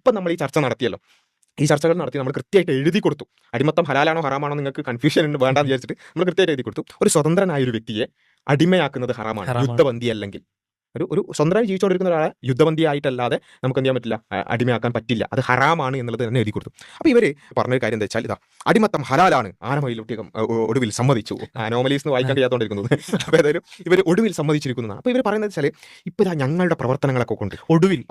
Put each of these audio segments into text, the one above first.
ഇപ്പം നമ്മൾ ഈ ചർച്ച നടത്തിയല്ലോ. ഈ ചർച്ചകൾ നടത്തി നമ്മൾ കൃത്യമായിട്ട് എഴുതി കൊടുത്തു. അടിമത്തം ഹലാലാണോ ഹറാമാണോ നിങ്ങൾക്ക് കൺഫ്യൂഷൻ ഉണ്ട് വേണ്ടാന്ന് വിചാരിച്ചിട്ട് നമ്മൾ കൃത്യമായിട്ട് എഴുതി കൊടുത്തു. ഒരു സ്വതന്ത്രനായ ഒരു വ്യക്തിയെ അടിമയാക്കുന്നത് ഹറാമാണ്. യുദ്ധബന്ദി അല്ലെങ്കിൽ. ഒരു ഒരു സ്വന്തമായി ജീവിച്ചുകൊണ്ടിരിക്കുന്ന ഒരാളെ യുദ്ധബന്ധിയായിട്ടല്ലാതെ നമുക്ക് എന്ത് ചെയ്യാൻ പറ്റില്ല? അടിമയാക്കാൻ പറ്റില്ല. അത് ഹറാമാണ് എന്നുള്ളത് തന്നെ എഴുതി കൊടുത്തു. അപ്പോൾ ഇവർ പറഞ്ഞൊരു കാര്യം എന്താ വെച്ചാൽ ഇതാ അടിമത്തം ഹലാലാണ് ആനമയിലൊട്ടികം ഒടുവിൽ സമ്മതിച്ചു. ആനോമലീസ് എന്ന് വായിക്കാൻ കഴിയാത്തോണ്ടിരിക്കുന്നത്. അപ്പോൾ ഏതായാലും ഇവർ ഒടുവിൽ സമ്മതിച്ചിരിക്കുന്നതാണ്. അപ്പോൾ ഇവർ പറയുന്നത് വെച്ചാൽ ഇപ്പോൾ ഇതാ ഞങ്ങളുടെ പ്രവർത്തനങ്ങളൊക്കെ കൊണ്ട് ഒടുവിൽ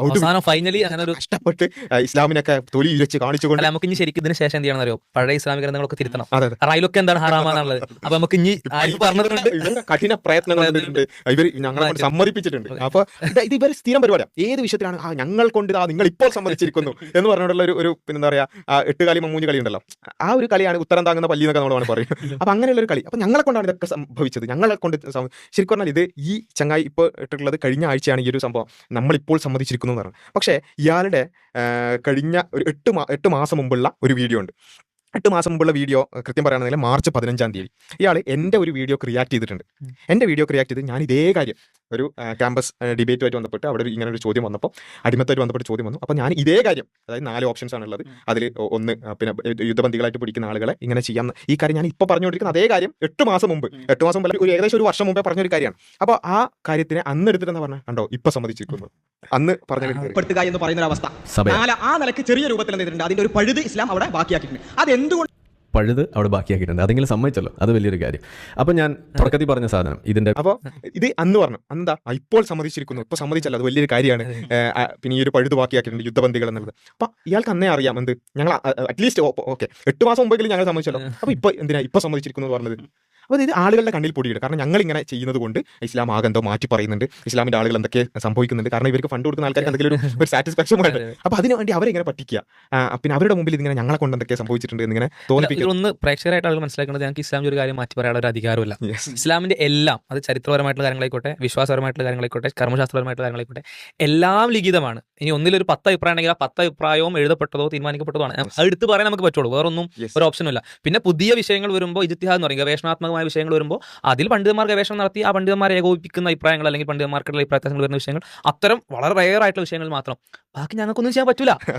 ഫൈനലി അങ്ങനെ ഒരു കഷ്ടപ്പെട്ട് ഇസ്ലാമിനൊക്കെ തൊലി ഇരച്ച് കാണിച്ചുകൊണ്ട് നമുക്ക് ഇനി ശരിക്കും ഇതിന് ശേഷം എന്ത് ചെയ്യണം അറിയോ പഴയ ഇസ്ലാമിക ഗ്രന്ഥങ്ങളൊക്കെ തിരുത്തണം. അതിലൊക്കെ എന്താണ് ഹറാമാന്നുള്ളത് അപ്പൊ നമുക്ക് ഇനി ഇവരുടെ കഠിന പ്രയത്നങ്ങൾ ഇവർ ഞങ്ങളെ സമ്മതിപ്പിച്ചിട്ടുണ്ട്. അപ്പൊ ഇത് ഇവർ സ്ഥിരം പരിപാടിയാണ് ഏത് വിഷയത്തിലാണ്? ആ ഞങ്ങൾ കൊണ്ട് ആ നിങ്ങൾ ഇപ്പോൾ സമ്മതിച്ചിരിക്കുന്നു എന്ന് പറഞ്ഞുകൊണ്ടുള്ള ഒരു ഒരു പിന്നെന്താ പറയാ ആ എട്ടുകാലി മമ്മൂഞ്ഞ് കളി ഉണ്ടല്ലോ. ആ ഒരു കളിയാണ് ഉത്തരം താങ്ങുന്ന പല്ലി എന്നൊക്കെ നമ്മൾ പറയുന്നത് പറയും. അപ്പൊ അങ്ങനെയുള്ള ഒരു കളി. അപ്പൊ ഞങ്ങളെ കൊണ്ടാണ് ഇതൊക്കെ സംഭവിച്ചത്. ഞങ്ങളെ കൊണ്ട് ശരിക്കും പറഞ്ഞാൽ ഇത് ഈ ചങ്ങായി ഇപ്പോൾ ഇട്ടിട്ടുള്ളത് കഴിഞ്ഞ ആഴ്ചയാണ് ഈ ഒരു സംഭവം. നമ്മളിപ്പോൾ സമ്മതിച്ചിരിക്കുന്നു എന്ന് പറഞ്ഞു. പക്ഷേ ഇയാളുടെ കഴിഞ്ഞ ഒരു എട്ട് മാ എട്ട് മാസം മുമ്പുള്ള ഒരു വീഡിയോ ഉണ്ട്. എട്ട് മാസം മുമ്പുള്ള വീഡിയോ കൃത്യം പറയുകയാണെങ്കിൽ മാർച്ച് പതിനഞ്ചാം തീയതി. ഇയാൾ എന്റെ ഒരു വീഡിയോ റിയാക്ട് ചെയ്തിട്ടുണ്ട്. എന്റെ വീഡിയോ റിയാക്ട് ചെയ്ത് ഞാൻ ഇതേ കാര്യം ഒരു ക്യാമ്പസ് ഡിബേറ്റുമായിട്ട് ബന്ധപ്പെട്ട് അവിടെ ഇങ്ങനെ ഒരു ചോദ്യം വന്നപ്പോൾ അടിമത്തായിട്ട് ബന്ധപ്പെട്ട് ചോദ്യം വന്നു. അപ്പോൾ ഞാൻ ഇതേ കാര്യം അതായത് നാല് ഓപ്ഷൻസ് ആണുള്ളത്. അതിൽ ഒന്ന് പിന്നെ യുദ്ധബന്ധികളായിട്ട് പിടിക്കുന്ന ആളുകളെ ഇങ്ങനെ ചെയ്യാം ഈ കാര്യം ഞാൻ ഇപ്പോൾ പറഞ്ഞുകൊണ്ടിരിക്കുന്ന അതേ കാര്യം എട്ട് മാസം മുമ്പ്. എട്ട് മാസം മുമ്പ് ഒരു ഏകദേശം ഒരു വർഷം മുമ്പേ പറഞ്ഞൊരു കാര്യമാണ്. അപ്പോൾ ആ കാര്യത്തിന് അന്ന് എടുത്തിട്ടെന്ന് പറഞ്ഞാൽ കണ്ടോ ഇപ്പോൾ സമ്മതിച്ചിരിക്കുന്നു. അന്ന് പറഞ്ഞ എന്ന് പറയുന്ന ഒരു അവസ്ഥ ആ നിലയ്ക്ക് ചെറിയ രൂപത്തിൽ എന്ത് ചെയ്തിട്ടുണ്ട്? അതിന്റെ ഒരു പഴുത് ഇസ്ലാം അവിടെ ബാക്കിയാക്കിയിട്ടുണ്ട്. അത് എന്തുകൊണ്ട് പഴുത് അവിടെ ബാക്കിയാക്കിയിട്ടുണ്ട്. അതെങ്കിലും സമ്മതിച്ചല്ലോ. അത് വലിയൊരു കാര്യം. അപ്പൊ ഞാൻ തുടക്കത്തിൽ പറഞ്ഞ സാധനം ഇതിന്റെ അപ്പൊ ഇത് അന്ന് പറഞ്ഞു എന്താ ഇപ്പോൾ സമ്മതിച്ചിരിക്കുന്നു. ഇപ്പൊ സമ്മതിച്ചല്ലോ. അത് വലിയൊരു കാര്യമാണ്. പിന്നെ ഈ ഒരു പഴുത് ബാക്കിയാക്കിയിട്ടുണ്ട് യുദ്ധബന്ധികൾ എന്നുള്ളത്. അപ്പൊ ഇയാൾക്ക് അന്നേ അറിയാം എന്ത്? ഞങ്ങൾ അറ്റ്ലീസ്റ്റ് ഓക്കെ. എട്ട് മാസം മുമ്പെങ്കിലും ഞങ്ങൾ സമ്മതിച്ചല്ലോ. അപ്പൊ ഇപ്പൊ എന്തിനാ? ഇപ്പൊ സമ്മതിച്ചിരിക്കുന്നു എന്ന് പറഞ്ഞത്? അപ്പോൾ ഇത് ആളുകളുടെ കണ്ണിൽ പൊടിയിടും. കാരണം ഞങ്ങൾ ഇങ്ങനെ ചെയ്യുന്നത് കൊണ്ട് ഇസ്ലാം ആകെ എന്തോ മാറ്റി പറയുന്നുണ്ട്. ഇസ്ലാമിന്റെ ആളുകൾ എന്തൊക്കെ സംഭവിക്കുന്നുണ്ട്. കാരണം ഇവർക്ക് ഫണ്ട് കൊടുക്കുന്ന ആൾക്കാർ എന്തെങ്കിലും ഒരു- സാറ്റിസ്ഫാക്ഷൻ വേണ്ട. അപ്പോൾ അതിനു വേണ്ടി അവരെങ്ങനെ പറ്റിക്കുക. പിന്നെ അവരുടെ മുമ്പിൽ ഇതിങ്ങനെ ഞങ്ങളെ കൊണ്ട് എന്തൊക്കെ സംഭവിച്ചിട്ടുണ്ട് എന്നിങ്ങനെ തോന്നിപ്പിക്കും. ഒന്ന് പ്രേക്ഷകരായിട്ട് ആളുകൾ മനസ്സിലാക്കുന്നത് ഞങ്ങൾക്ക് ഇസ്ലാമിന്റെ ഒരു കാര്യം മാറ്റി പറയാനുള്ള ഒരു അധികാരമില്ല ഇസ്ലാമിന്റെ എല്ലാം അത് ചരിത്രപരമായിട്ടുള്ള കാര്യങ്ങളായിക്കോട്ടെ വിശ്വാസപരമായിട്ടുള്ള കാര്യങ്ങളായിക്കോട്ടെ കർമ്മശാസ്ത്രപരമായിട്ടുള്ള കാര്യങ്ങളായിക്കോട്ടെ എല്ലാം ലിഖിതമാണ്. ഇനി ഒന്നിലൊരു പത്ത് അഭിപ്രായം ഉണ്ടെങ്കിൽ ആ പത്ത് അഭിപ്രായവും എഴുതപ്പെട്ടതോ തീരുമാനിക്കപ്പെട്ടതോ ആണ്. അത് എടുത്ത് പറയാൻ നമുക്ക് പറ്റുള്ളൂ. വേറൊന്നും ഒരു ഓപ്ഷനും ഇല്ല. പിന്നെ പുതിയ വിഷയങ്ങൾ വരുമ്പോൾ ഇജിത്തിഹാദ് എന്ന് പറയും ഗവേഷണാത്മകമായ വിഷയങ്ങൾ വരുമ്പോൾ അതിൽ പണ്ഡിതന്മാർ ഗവേഷണം നടത്തി ആ പണ്ഡിതന്മാരെ ഏകോപിപ്പിക്കുന്ന അഭിപ്രായങ്ങൾ അല്ലെങ്കിൽ പണ്ഡിതന്മാർക്കുള്ള അഭിപ്രായങ്ങൾ വരുന്ന വിഷയങ്ങൾ അത്തരം വളരെ റയർ ആയിട്ടുള്ള വിഷയങ്ങൾ മാത്രം. ബാക്കി ഞങ്ങൾക്കൊന്നും ചെയ്യാൻ പറ്റൂല.